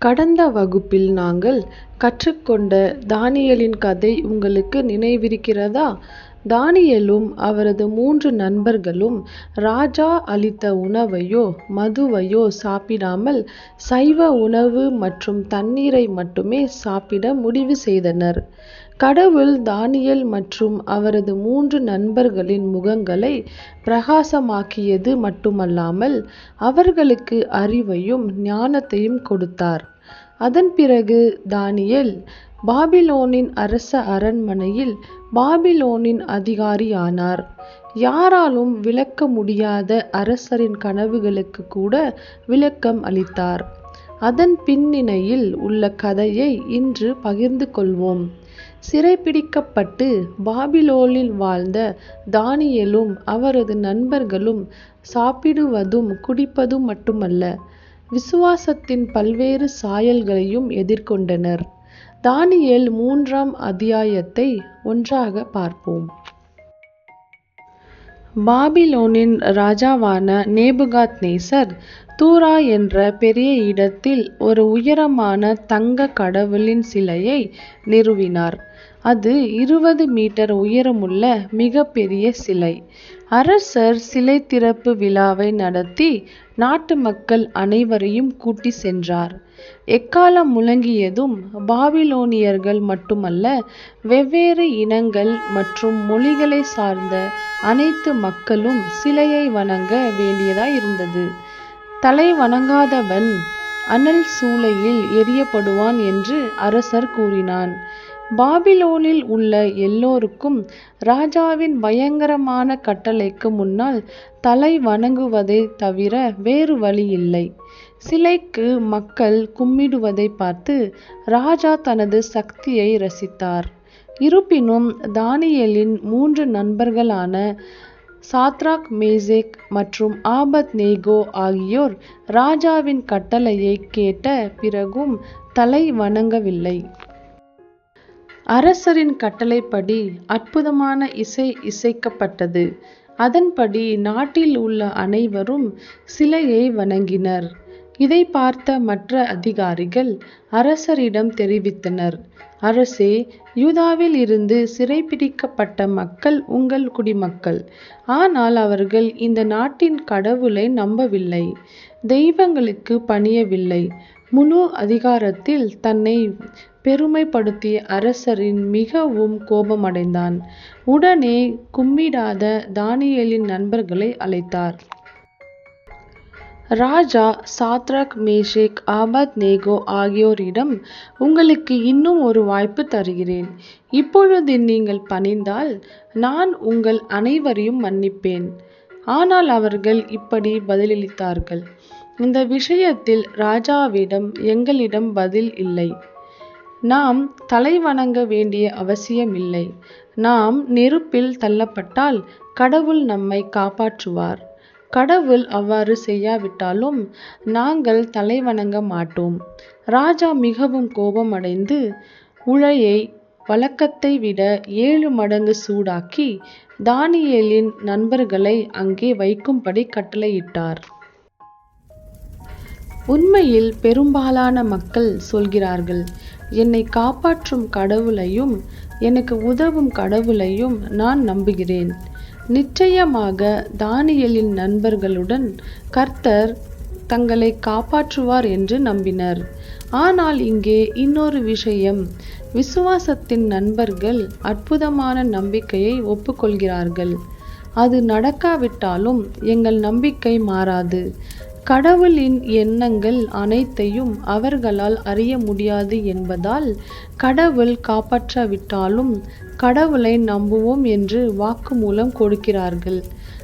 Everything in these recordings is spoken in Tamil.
கடந்த வகுப்பில் நாங்கள் கற்றுக்கொண்ட தானியலின் கதை உங்களுக்கு நினைவிருக்கிறதா? தானியேலும் அவரது மூன்று நண்பர்களும் ராஜா அளித்த உணவையோ மதுவையோ சாப்பிடாமல் சைவ உணவு மற்றும் தண்ணீரை மட்டுமே சாப்பிட முடிவு செய்தனர். கடவுள் தானியல் மற்றும் அவரது மூன்று நண்பர்களின் முகங்களை பிரகாசமாக்கியது மட்டுமல்லாமல் அவர்களுக்கு அறிவையும் ஞானத்தையும் கொடுத்தார். அதன் பிறகு தானியல் பாபிலோனின் அரச அரண்மனையில் பாபிலோனின் அதிகாரியானார். யாராலும் விளக்க முடியாத அரசரின் கனவுகளுக்கு கூட விளக்கம் அளித்தார். அதன் பின்னணியில் உள்ள கதையை இன்று பகிர்ந்து கொள்வோம். சிறைபிடிக்கப்பட்டு பாபிலோனில் வாழ்ந்த தானியலும் அவரது நண்பர்களும் சாப்பிடுவதும் குடிப்பதும் மட்டுமல்ல, விசுவாசத்தின் பல்வேறு சாயல்களையும் எதிர்கொண்டனர். தானியல் மூன்றாம் அத்தியாயத்தை ஒன்றாகப் பார்ப்போம். பாபிலோனின் ராஜாவான நேபுகாத் நேசர் தூரா என்ற பெரிய இடத்தில் ஒரு உயரமான தங்க கடவுளின் சிலையை நிறுவினார். அது இருபது மீட்டர் உயரமுள்ள மிகப்பெரிய சிலை. அரசர் சிலை திறப்பு விழாவை நடத்தி நாட்டு மக்கள் அனைவரையும் கூட்டிச் சென்றார். எக்காலம் முழங்கியதும் பாபிலோனியர்கள் மட்டுமல்ல வெவ்வேறு இனங்கள் மற்றும் மொழிகளை சார்ந்த அனைத்து மக்களும் சிலையை வணங்க வேண்டியதாயிருந்தது. தலைவணங்காதவன் அனல் சூளையில் எரியப்படுவான் என்று அரசர் கூறினான். பாபிலோனில் உள்ள எல்லோருக்கும் ராஜாவின் பயங்கரமான கட்டளைக்கு முன்னால் தலை வணங்குவதை தவிர வேறு வழி இல்லை சிலைக்கு மக்கள் கும்மிடுவதை பார்த்து ராஜா தனது சக்தியை ரசித்தார். இருப்பினும் தானியலின் மூன்று நண்பர்களான சாத்ராக் மேசேக் மற்றும் ஆபத் நேகோ ஆகியோர் ராஜாவின் கட்டளையைக் கேட்ட பிறகும் தலை வணங்கவில்லை. அரசரின் கட்டளைப்படி அற்புதமான இசை இசைக்கப்பட்டது. அதன்படி நாட்டில் உள்ள அனைவரும் சிலையை வணங்கினர். இதை பார்த்த மற்ற அதிகாரிகள் அரசரிடம் தெரிவித்தனர் அரசே யூதாவில் இருந்து சிறைபிடிக்கப்பட்ட மக்கள் உங்கள் குடிமக்கள். ஆனால் அவர்கள் இந்த நாட்டின் கடவுளை நம்பவில்லை தெய்வங்களுக்கு பணியவில்லை. முழு அதிகாரத்தில் தன்னை பெருமைப்படுத்திய அரசரின் மிகவும் கோபமடைந்தான் உடனே கும்பிடாத தானியேலின் நண்பர்களை அழைத்தார். ராஜா சாத்ராக் மேஷாக் ஆபத்நேகோ ஆகியோரிடம் உங்களுக்கு இன்னும் ஒரு வாய்ப்பு தருகிறேன். இப்பொழுது நீங்கள் பணிந்தால் நான் உங்கள் அனைவரையும் மன்னிப்பேன். ஆனால் அவர்கள் இப்படி பதிலளித்தார்கள் இந்த விஷயத்தில் ராஜாவிடம் எங்களிடம் பதில் இல்லை. நாம் தலைவணங்க வேண்டிய அவசியமில்லை. நாம் நெருப்பில் தள்ளப்பட்டால் கடவுள் நம்மை காப்பாற்றுவார். கடவுள் அவ்வாறு செய்யாவிட்டாலும் நாங்கள் தலைவணங்க மாட்டோம். ராஜா மிகவும் கோபமடைந்து உலையை வழக்கத்தை விட ஏழு மடங்கு சூடாக்கி தானியேலின் நண்பர்களை அங்கே வைக்கும்படி கட்டளையிட்டார். உண்மையில் பெரும்பாலான மக்கள் சொல்கிறார்கள் என்னை காப்பாற்றும் கடவுளையும் எனக்கு உதவும் கடவுளையும் நான் நம்புகிறேன். நிச்சயமாக தானியலின் நண்பர்களுடன் கர்த்தர் தங்களை காப்பாற்றுவார் என்று நம்பினர். ஆனால் இங்கே இன்னொரு விஷயம் விசுவாசத்தின் நண்பர்கள் அற்புதமான நம்பிக்கையை ஒப்புக்கொள்கிறார்கள். அது நடக்காவிட்டாலும் எங்கள் நம்பிக்கை மாறாது. கடவுளின் எண்ணங்கள் அனைத்தையும் அவர்களால் அறிய முடியாது என்பதால் கடவுள் காப்பாற்றாவிட்டாலும் கடவுளை நம்புவோம் என்று வாக்குமூலம் கொடுக்கிறார்கள்.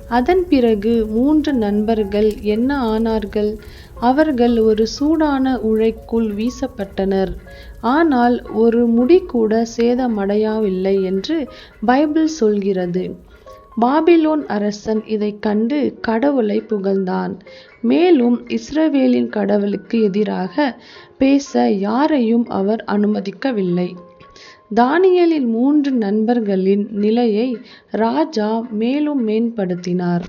அதன் பிறகு மூன்று நண்பர்கள் என்ன ஆனார்கள்? அவர்கள் ஒரு சூடான உழைக்குள் வீசப்பட்டனர். ஆனால் ஒரு முடி கூட சேதமடையவில்லை என்று பைபிள் சொல்கிறது. பாபிலோன் அரசன் இதைக் கண்டு கடவுளை புகழ்ந்தான். மேலும் இஸ்ரவேலின் கடவுளுக்கு எதிராக பேச யாரையும் அவர் அனுமதிக்கவில்லை. தானியலின் மூன்று நண்பர்களின் நிலையை ராஜா மேலும் மேம்படுத்தினார்.